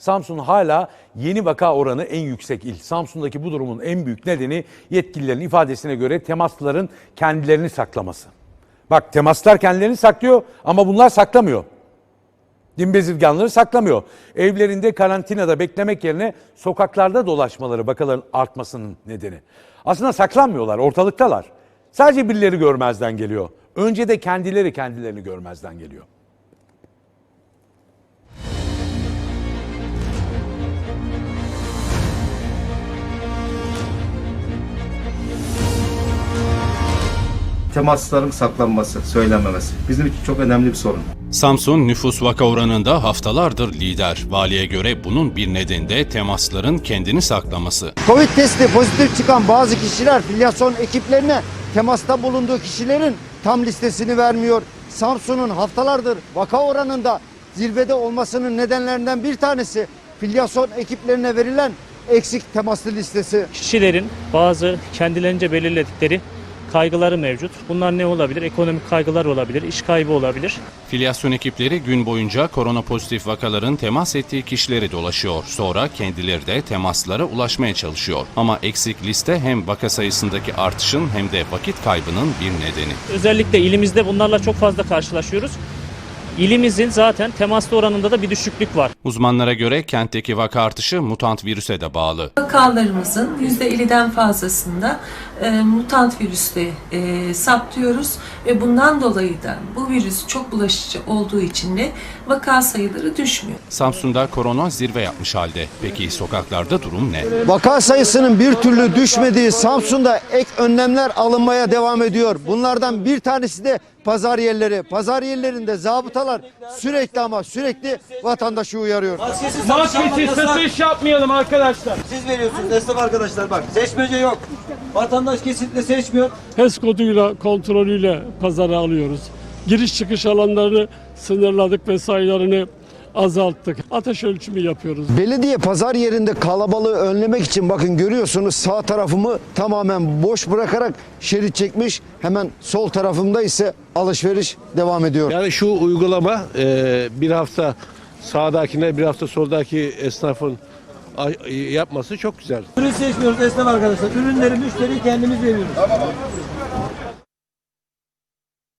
Samsun hala yeni vaka oranı en yüksek il. Samsun'daki bu durumun en büyük nedeni yetkililerin ifadesine göre temaslıların kendilerini saklaması. Bak temaslar kendilerini saklıyor ama bunlar saklamıyor. Din bezirganları saklamıyor. Evlerinde karantinada beklemek yerine sokaklarda dolaşmaları vakaların artmasının nedeni. Aslında saklanmıyorlar, ortalıktalar. Sadece birileri görmezden geliyor. Önce de kendileri kendilerini görmezden geliyor. Temasların saklanması, söylenmemesi bizim için çok önemli bir sorun. Samsun nüfus vaka oranında haftalardır lider. Valiye göre bunun bir nedeni de temasların kendini saklaması. Covid testi pozitif çıkan bazı kişiler filyasyon ekiplerine temasta bulunduğu kişilerin tam listesini vermiyor. Samsun'un haftalardır vaka oranında zirvede olmasının nedenlerinden bir tanesi filyasyon ekiplerine verilen eksik temaslı listesi. kişilerin bazı kendilerince belirledikleri kaygıları mevcut. Bunlar ne olabilir? Ekonomik kaygılar olabilir, iş kaybı olabilir. Filyasyon ekipleri gün boyunca korona pozitif vakaların temas ettiği kişileri dolaşıyor. Sonra kendileri de temaslara ulaşmaya çalışıyor. Ama eksik liste hem vaka sayısındaki artışın hem de vakit kaybının bir nedeni. Özellikle ilimizde bunlarla çok fazla karşılaşıyoruz. İlimizin zaten temaslı oranında da bir düşüklük var. Uzmanlara göre kentteki vaka artışı mutant virüse de bağlı. Vakalarımızın %50'den fazlasında e, mutant virüste e, saptıyoruz ve bundan dolayı da bu virüs çok bulaşıcı olduğu için de vaka sayıları düşmüyor. Samsun'da korona zirve yapmış halde. Peki sokaklarda durum ne? Vaka sayısının bir türlü düşmediği Samsun'da ek önlemler alınmaya devam ediyor. Bunlardan bir tanesi de pazar yerleri. Pazar yerlerinde zabıtalar sürekli ama sürekli vatandaşı uyarıyor. Maskesiz satış yapmayalım arkadaşlar. Siz veriyorsunuz esnaf arkadaşlar bak. Seçmece yok. Vatandaş kesinlikle seçmiyor. HES koduyla kontrolüyle pazara alıyoruz. Giriş çıkış alanlarını sınırladık ve sayılarını azalttık. Ateş ölçümü yapıyoruz. Belediye pazar yerinde kalabalığı önlemek için bakın görüyorsunuz sağ tarafımı tamamen boş bırakarak şerit çekmiş. Hemen sol tarafımda ise alışveriş devam ediyor. Yani şu uygulama e, bir hafta sağdakine bir hafta soldaki esnafın yapması çok güzel. Ürün seçmiyoruz esnaf arkadaşlar. Ürünleri, müşteriyi kendimiz veriyoruz.